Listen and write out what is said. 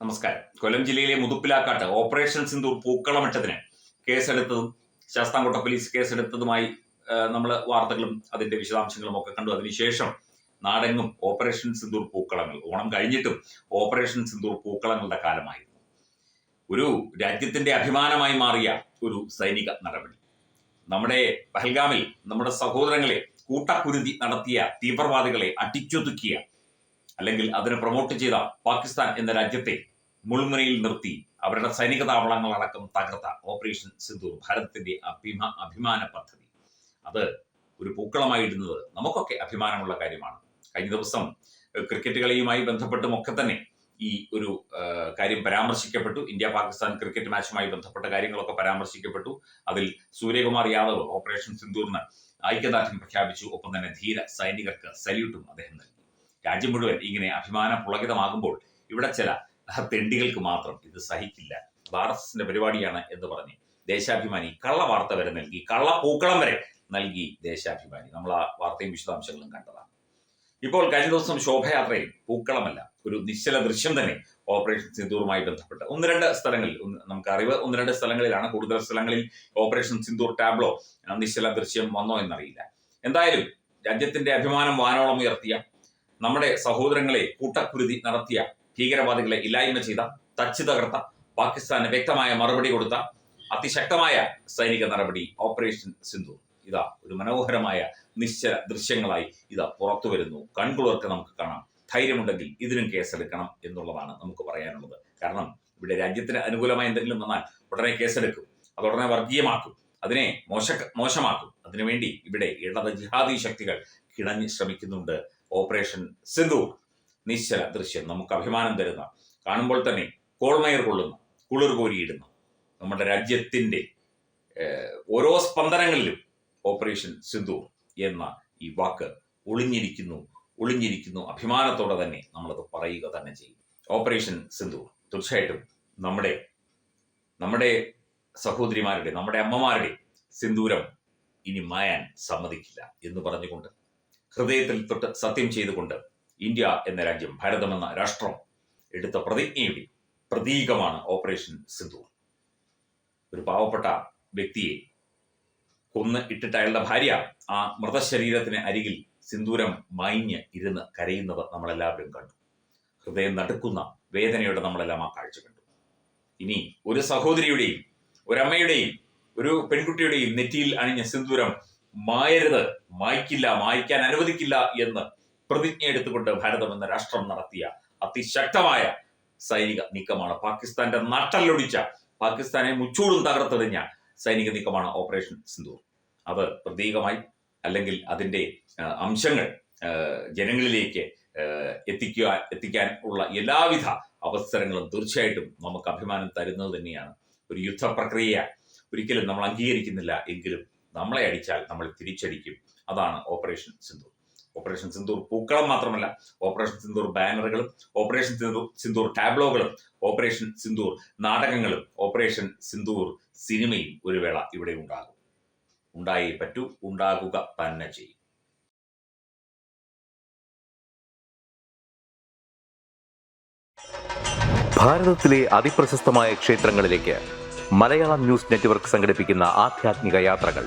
നമസ്കാരം. കൊല്ലം ജില്ലയിലെ മുതുപ്പിലാക്കാട്ട് ഓപ്പറേഷൻ സിന്ദൂർ പൂക്കളമിട്ടതിന് കേസെടുത്തതും ശാസ്താംകോട്ട പോലീസ് കേസെടുത്തതുമായി നമ്മൾ വാർത്തകളും അതിന്റെ വിശദാംശങ്ങളും ഒക്കെ കണ്ടു. അതിനുശേഷം നാടെങ്ങും ഓപ്പറേഷൻ സിന്ധൂർ പൂക്കളങ്ങൾ ഓണം കഴിഞ്ഞിട്ടും ഓപ്പറേഷൻ സിന്ധൂർ പൂക്കളങ്ങളുടെ കാലമായിരുന്നു. ഒരു രാജ്യത്തിന്റെ അഭിമാനമായി മാറിയ ഒരു സൈനിക നടപടി. നമ്മുടെ പഹൽഗാമിൽ നമ്മുടെ സഹോദരങ്ങളെ കൂട്ടക്കുരുതി നടത്തിയ തീവ്രവാദികളെ അടിച്ചൊതുക്കിയ അല്ലെങ്കിൽ അതിനെ പ്രൊമോട്ട് ചെയ്ത പാകിസ്ഥാൻ എന്ന രാജ്യത്തെ മുൾമുനയിൽ നിർത്തി. അവരുടെ സൈനിക താവളങ്ങളടക്കം തകർത്ത ഓപ്പറേഷൻ സിന്ധൂർ ഭാരതത്തിന്റെ അഭിമ അഭിമാന പദ്ധതി. അത് ഒരു പൂക്കളമായിടുന്നത് നമുക്കൊക്കെ അഭിമാനമുള്ള കാര്യമാണ്. കഴിഞ്ഞ ദിവസം ക്രിക്കറ്റ് കളിയുമായി ബന്ധപ്പെട്ടും ഒക്കെ തന്നെ ഈ ഒരു കാര്യം പരാമർശിക്കപ്പെട്ടു. ഇന്ത്യ പാകിസ്ഥാൻ ക്രിക്കറ്റ് മാച്ചുമായി ബന്ധപ്പെട്ട കാര്യങ്ങളൊക്കെ പരാമർശിക്കപ്പെട്ടു. അതിൽ സൂര്യകുമാർ യാദവ് ഓപ്പറേഷൻ സിന്ധൂറിന് ഐക്യദാർഢ്യം പ്രഖ്യാപിച്ചു. ഒപ്പം തന്നെ ധീര സൈനികർക്ക് സല്യൂട്ടും അദ്ദേഹം നൽകി. രാജ്യം മുഴുവൻ ഇങ്ങനെ അഭിമാന പുളകിതമാകുമ്പോൾ ഇവിടെ ചില തെണ്ടികൾക്ക് മാത്രം ഇത് സഹിക്കില്ല. അത് ആർ എസ് എസിന്റെ പരിപാടിയാണ് എന്ന് പറഞ്ഞ് ദേശാഭിമാനി കള്ള വാർത്ത വരെ നൽകി. കള്ള പൂക്കളം വരെ നൽകി ദേശാഭിമാനി. നമ്മൾ ആ വാർത്തയും വിശദാംശങ്ങളും കണ്ടതാണ്. ഇപ്പോൾ കഴിഞ്ഞ ദിവസം ശോഭയാത്രയിൽ പൂക്കളമല്ല ഒരു നിശ്ചല ദൃശ്യം തന്നെ ഓപ്പറേഷൻ സിന്ദൂറുമായി ബന്ധപ്പെട്ട്. ഒന്ന് രണ്ട് സ്ഥലങ്ങളിൽ നമുക്ക് അറിവ് ഒന്ന് രണ്ട് സ്ഥലങ്ങളിലാണ്. കൂടുതൽ സ്ഥലങ്ങളിൽ ഓപ്പറേഷൻ സിന്ദൂർ ടാബ്ലോ നിശ്ചല ദൃശ്യം വന്നോ എന്നറിയില്ല. എന്തായാലും രാജ്യത്തിന്റെ അഭിമാനം വാനോളം ഉയർത്തിയ നമ്മുടെ സഹോദരങ്ങളെ കൂട്ടക്കുരുതി നടത്തിയ ഭീകരവാദികളെ ഇല്ലായ്മ ചെയ്ത തച്ചു തകർത്ത പാകിസ്ഥാന് വ്യക്തമായ മറുപടി കൊടുത്ത അതിശക്തമായ സൈനിക നടപടി ഓപ്പറേഷൻ സിന്ധു. ഇതാ ഒരു മനോഹരമായ നിശ്ചല ദൃശ്യങ്ങളായി ഇതാ പുറത്തു വരുന്നു. കൺകുളർക്ക് നമുക്ക് കാണാം. ധൈര്യമുണ്ടെങ്കിൽ ഇതിനും കേസെടുക്കണം എന്നുള്ളതാണ് നമുക്ക് പറയാനുള്ളത്. കാരണം ഇവിടെ രാജ്യത്തിന് അനുകൂലമായി എന്തെങ്കിലും വന്നാൽ ഉടനെ കേസെടുക്കും. അത് ഉടനെ വർഗീയമാക്കും. അതിനെ മോശ മോശമാക്കും. അതിനുവേണ്ടി ഇവിടെ ഇടത് ജിഹാദി ശക്തികൾ കിണഞ്ഞ് ശ്രമിക്കുന്നുണ്ട് ഓപ്പറേഷൻ സിന്ധു നിശ്ചല ദൃശ്യം നമുക്ക് അഭിമാനം തരുന്ന കാണുമ്പോൾ തന്നെ കോൾമയർ കൊള്ളുന്നു കുളിർ കോരിയിടുന്ന നമ്മുടെ രാജ്യത്തിന്റെ ഓരോ സ്പന്ദനങ്ങളിലും ഓപ്പറേഷൻ സിന്ധു എന്ന ഈ വാക്ക് ഒളിഞ്ഞിരിക്കുന്നു ഒളിഞ്ഞിരിക്കുന്നു. അഭിമാനത്തോടെ തന്നെ നമ്മളത് പറയുക തന്നെ ചെയ്യും. ഓപ്പറേഷൻ സിന്ധു തീർച്ചയായിട്ടും നമ്മുടെ നമ്മുടെ സഹോദരിമാരുടെ നമ്മുടെ അമ്മമാരുടെ സിന്ദൂരം ഇനി മായാൻ സമ്മതിക്കില്ല എന്ന് പറഞ്ഞുകൊണ്ട് ഹൃദയത്തിൽ തൊട്ട് സത്യം ചെയ്തുകൊണ്ട് ഇന്ത്യ എന്ന രാജ്യം ഭാരതമെന്ന രാഷ്ട്രം എടുത്ത പ്രതിജ്ഞയുടെ പ്രതീകമാണ് ഓപ്പറേഷൻ സിന്ധു. ഒരു പാവപ്പെട്ട വ്യക്തിയെ കൊന്ന് ഇട്ടിട്ട് അയാളുടെ ഭാര്യ ആ മൃതശരീരത്തിന് അരികിൽ സിന്ദൂരം മായിഞ്ഞ് ഇരുന്ന് കരയുന്നത് നമ്മളെല്ലാവരും കണ്ടു. ഹൃദയം നടുക്കുന്ന വേദനയോടെ നമ്മളെല്ലാം ആ കാഴ്ച കണ്ടു. ഇനി ഒരു സഹോദരിയുടെയും ഒരമ്മയുടെയും ഒരു പെൺകുട്ടിയുടെയും നെറ്റിയിൽ അണിഞ്ഞ സിന്ദൂരം മായരുത് മായ്ക്കില്ല മായ്ക്കാൻ അനുവദിക്കില്ല എന്ന് പ്രതിജ്ഞ എടുത്തുകൊണ്ട് ഭാരതം എന്ന രാഷ്ട്രം നടത്തിയ അതിശക്തമായ സൈനിക നീക്കമാണ്. പാകിസ്ഥാന്റെ നട്ടല്ലൊടിച്ച പാകിസ്ഥാനെ മുച്ചൂടും തകർത്തെറിഞ്ഞ സൈനിക നീക്കമാണ് ഓപ്പറേഷൻ സിന്ധൂർ അത് പ്രതീകമായി അല്ലെങ്കിൽ അതിന്റെ അംശങ്ങൾ ജനങ്ങളിലേക്ക് എത്തിക്കുക എത്തിക്കാൻ ഉള്ള എല്ലാവിധ അവസരങ്ങളും തീർച്ചയായിട്ടും നമുക്ക് അഭിമാനം തരുന്നത് തന്നെയാണ്. ഒരു യുദ്ധ പ്രക്രിയ ഒരിക്കലും നമ്മൾ അംഗീകരിക്കുന്നില്ല എങ്കിലും നമ്മളെ അടിച്ചാൽ നമ്മൾ തിരിച്ചടിക്കും. അതാണ് ഓപ്പറേഷൻ സിന്ദൂർ. ഓപ്പറേഷൻ സിന്ദൂർ പൂക്കളം മാത്രമല്ല ഓപ്പറേഷൻ സിന്ദൂർ ബാനറുകളും ഓപ്പറേഷൻ സിന്ദൂർ സിന്ദൂർ ടാബ്ലോകളും ഓപ്പറേഷൻ സിന്ദൂർ നാടകങ്ങളും ഓപ്പറേഷൻ സിന്ദൂർ സിനിമയും ഒരു വേള ഇവിടെ ഉണ്ടാകും. ഉണ്ടായേ പറ്റൂ ഉണ്ടാകുക തന്നെ ചെയ്യും. ഭാരതത്തിലെ അതിപ്രശസ്തമായ ക്ഷേത്രങ്ങളിലേക്ക് മലയാളം ന്യൂസ് നെറ്റ്വർക്ക് സംഘടിപ്പിക്കുന്ന ആധ്യാത്മിക യാത്രകൾ.